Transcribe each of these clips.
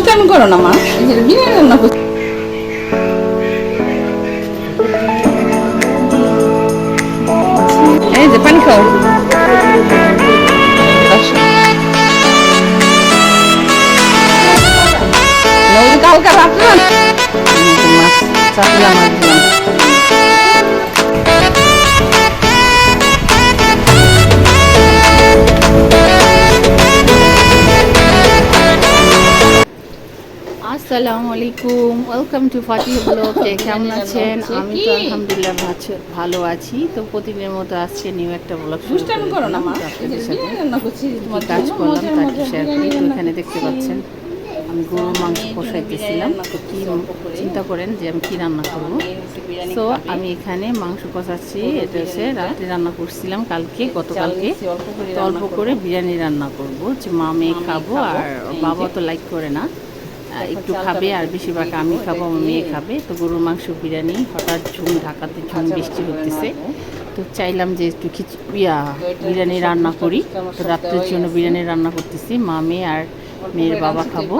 দুষ্টামি করো না মা। বিরিয়ানি রান্না করছি এই যে পানি খাও। আসসালামু আলাইকুম ওয়েলকাম টু ফাটি ব্লগ কেমন আছেন? আমি তো আলহামদুলিল্লাহ ভালো আছি। তো প্রতিদিনের মতো আজকে নিউ একটা ব্লগ আপনাদের সাথে কাজ করলাম মজার শেয়ার করি। তো এখানে দেখতে পাচ্ছেন আমি গরুর মাংস কষাইতেছিলাম তো কি চিন্তা করেন যে আমি কি রান্না করব? তো আমি এখানে মাংস কষাচ্ছি। এটা হচ্ছে রাত্রে রান্না করছিলাম কালকে গতকালকে। অল্প করে বিরিয়ানি রান্না করব। যে মা মেয়ে খাব আর বাবা তো লাইক করে না। একটু খাবে আর বেশিরভাগ আমি খাব আমার মেয়ে খাবে। তো গরুর মাংস বিরিয়ানি হঠাৎ ঝুম ঢাকাতে ঝুম বৃষ্টি হতেছে তো চাইলাম যে একটু খিচ ইয়া বিরিয়ানি রান্না করি। তো রাত্রের জন্য বিরিয়ানি রান্না করতেছি মা মেয়ে আর মেয়ের বাবা খাব।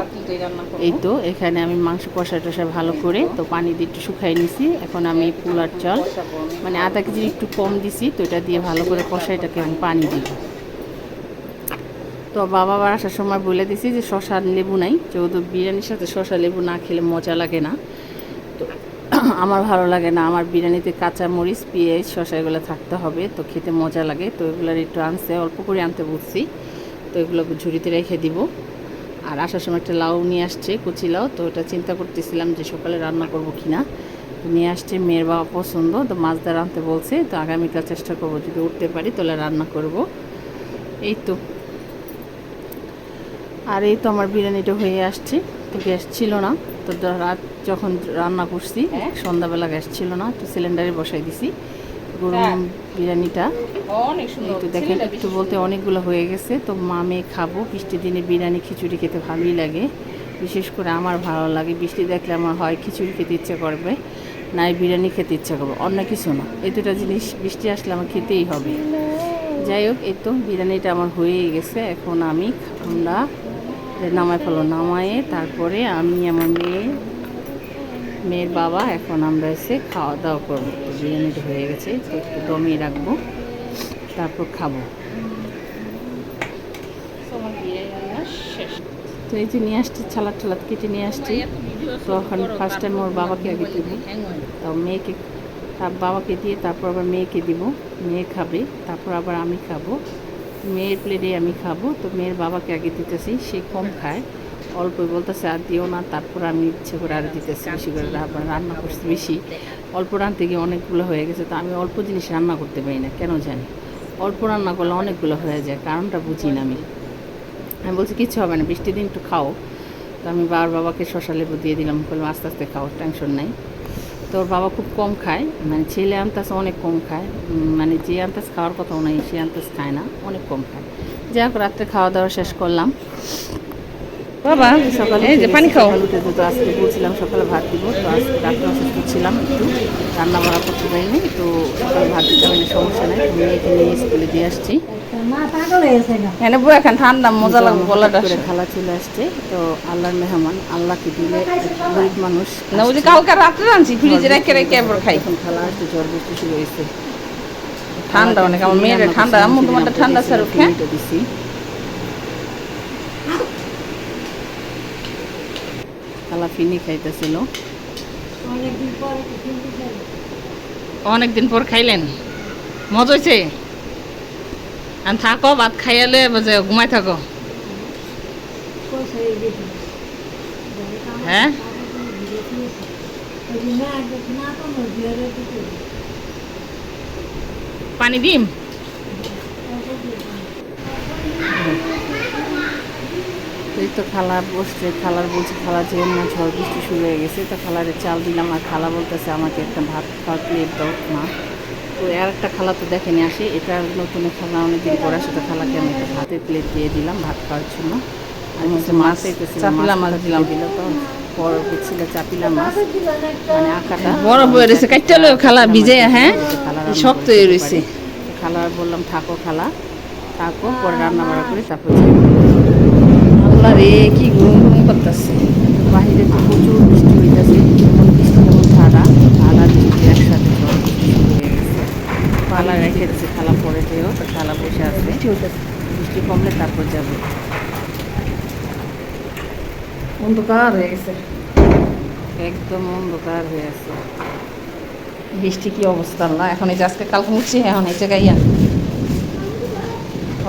এই তো এখানে আমি মাংস কষা টষা ভালো করে তো পানি দিয়ে একটু শুকাই নিছি। এখন আমি পোলার চাল। মানে আধা কেজি একটু কম দিছি তো এটা দিয়ে ভালো করে কষা এটাকে আমি পানি দিব। তো বাবা আবার আসার সময় বলে দিছি যে শশা লেবু নাই, যেহেতু বিরিয়ানির সাথে শশা লেবু না খেলে মজা লাগে না। তো আমার ভালো লাগে না, আমার বিরিয়ানিতে কাঁচা মরিচ, পেঁয়াজ শশা এগুলো থাকতে হবে, তো খেতে মজা লাগে। তো এগুলোর একটু আনছে, অল্প করে আনতে বলছি। তো এগুলো ঝুড়িতে রেখে দিব। আর আসার সময় একটা লাউ নিয়ে আসছে, কুচি লাউ। তো ওটা চিন্তা করতেছিলাম যে সকালে রান্না করব কি না নিয়ে আসছে, মেয়ের বাবা পছন্দ, তো মাছ দ্বার আনতে বলছে। তো আগামীকাল চেষ্টা করব যদি উঠতে পারি, তাহলে রান্না করব। এই তো। আর এই তো আমার বিরিয়ানিটা হয়ে আসছে তো গ্যাস ছিল না। তো রাত যখন রান্না করছি সন্ধ্যাবেলা গ্যাস ছিল না তো সিলিন্ডারে বসাই দিছি গরম বিরিয়ানিটা। অনেক সুন্দর তো দেখেন একটু বলতে অনেকগুলো হয়ে গেছে তো মামে খাব বৃষ্টির দিনে বিরিয়ানি খিচুড়ি খেতে ভালোই লাগে। বিশেষ করে আমার ভালো লাগে বৃষ্টি দেখলে আমার হয় খিচুড়ি খেতে ইচ্ছে করবে নাই বিরিয়ানি খেতে ইচ্ছে করবে অন্য কিছু না। এই দুটা জিনিস বৃষ্টি আসলে আমার খেতেই হবে। যাই হোক এই তো বিরিয়ানিটা আমার হয়েই গেছে এখন আমি আমরা নামাই ফেলো নামায়ে তারপরে আমি আমার মেয়ে মেয়ের বাবা এখন আমরা এসে খাওয়া দাওয়া করব। তো বিরিয়ানিটা হয়ে গেছে তো একটু দমিয়ে রাখব তারপর খাব। তো এই যে নিয়ে আসছি ছালাদ টালাদ কেটে নিয়ে আসছি। তো এখন ফার্স্ট টাইম ওর বাবাকে আগে দিব। তাও মেয়েকে তার বাবাকে দিয়ে তারপর আবার মেয়েকে দিব মেয়ে খাবে তারপর আবার আমি খাব। মেয়ের প্লেটে আমি খাব। তো মেয়ের বাবাকে আগে দিতেছি, সে কম খায়। অল্প বলতেছে, আর দিও না। তারপর আমি ইচ্ছে করে আর দিতেছি, বেশি করে রান্না করছি বেশি। অল্প রান্নতে গিয়ে অনেকগুলো হয়ে গেছে, তো আমি অল্প জিনিস রান্না করতে পারি না, কেন জানি? অল্প রান্না করলে অনেকগুলো হয়ে যায়, কারণটা বুঝি না আমি। আমি বলছি, কিচ্ছু হবে না, বৃষ্টির দিন একটু খাও। তো আমি বাবার বাবাকে শশা লেবু দিয়ে দিলাম, বললাম, আস্তে আস্তে খাও, টেনশন নাই। তো ওর বাবা খুব কম খায়। মানে ছেলে আন্তাস অনেক কম খায়। মানে যে আন্তাস খাওয়ার কথাও নাই সে আন্তাস খায় না, অনেক কম খায়। যাই হোক, রাত্রে খাওয়া দাওয়া শেষ করলাম। বাবা সকালে এই যে পানি খাও। উঠে তো আজকে বলছিলাম সকালে ভাত দিব তো আজকে রাত্রে অসুস্থ ছিলাম একটু। রান্না বাড়া করতে পারিনি তো সকালে ভাত দিতে পারিনি সমস্যা নেই। মেয়েকে নিয়ে স্কুলে দিয়ে আসছি। এনে বই এখন ঠান্ডা মজা লাগবে গলাটা। খালা চলে আসছে তো আল্লাহর মেহমান আল্লাহকে দিলে গরিব মানুষ না ওই যে কালকে রাত্রে রাঁধছি ফ্রিজে রেখে রেখে এবার খাই। এখন খালা আসছে জ্বর বৃষ্টি শুরু হয়েছে। ঠান্ডা অনেক আমার মেয়ের ঠান্ডা আম্মু তোমারটা ঠান্ডা স্যার এটা দিছি। খালা ফিনি খাইতেছিল। অনেকদিন পর খাইলেন? মজা হয়েছে আর থাকো ভাত খাইয়ালে যে ঘুমাই থাকো। হ্যাঁ? পানি দিম? এই তো খালা বসছে খালার বলছে খালা যে না ঝড় বৃষ্টি শুরু হয়ে গেছে তো খালারে চাল দিলাম আর খালা বলতেছে আমাকে একটা ভাত খাওয়ার প্লেট দাও মা। তো আর একটা খালা তো দেখেনি আসে এটা নতুন খালা অনেকদিন পর আসে তো খালাকে আমি একটা ভাতের প্লেট দিয়ে দিলাম ভাত খাওয়ার জন্য। কিছু মাছ চাপিলা মাছ দিলাম। দিল তো বড় ছিল চাপিলা মাছ মানে আঁকাটা। বড় রয়েছে খালা ভিজে হ্যাঁ? শক্ত হয়ে রয়েছে। খালা বললাম থাকো খালা থাকো পরে রান্না বাড়া করে তারপর কি ঘুম ঘুম করতেছে? বাহিরে তো প্রচুর বৃষ্টি হইতেছে যেমন বৃষ্টি যেমন ধারা ধারা বৃষ্টি একসাথে গেছে। রেখে দিচ্ছে খালা পরে যেও তো খালা বসে আছে। বৃষ্টি হইতেছে। বৃষ্টি কমলে তারপর যাবে। অন্ধকার হয়ে গেছে। একদম অন্ধকার হয়ে আছে। বৃষ্টি কি অবস্থা না এখন এই যে আজকে কালকে মুছছি এখন এই জায়গায়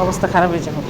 অবস্থা খারাপ হয়ে যাবে।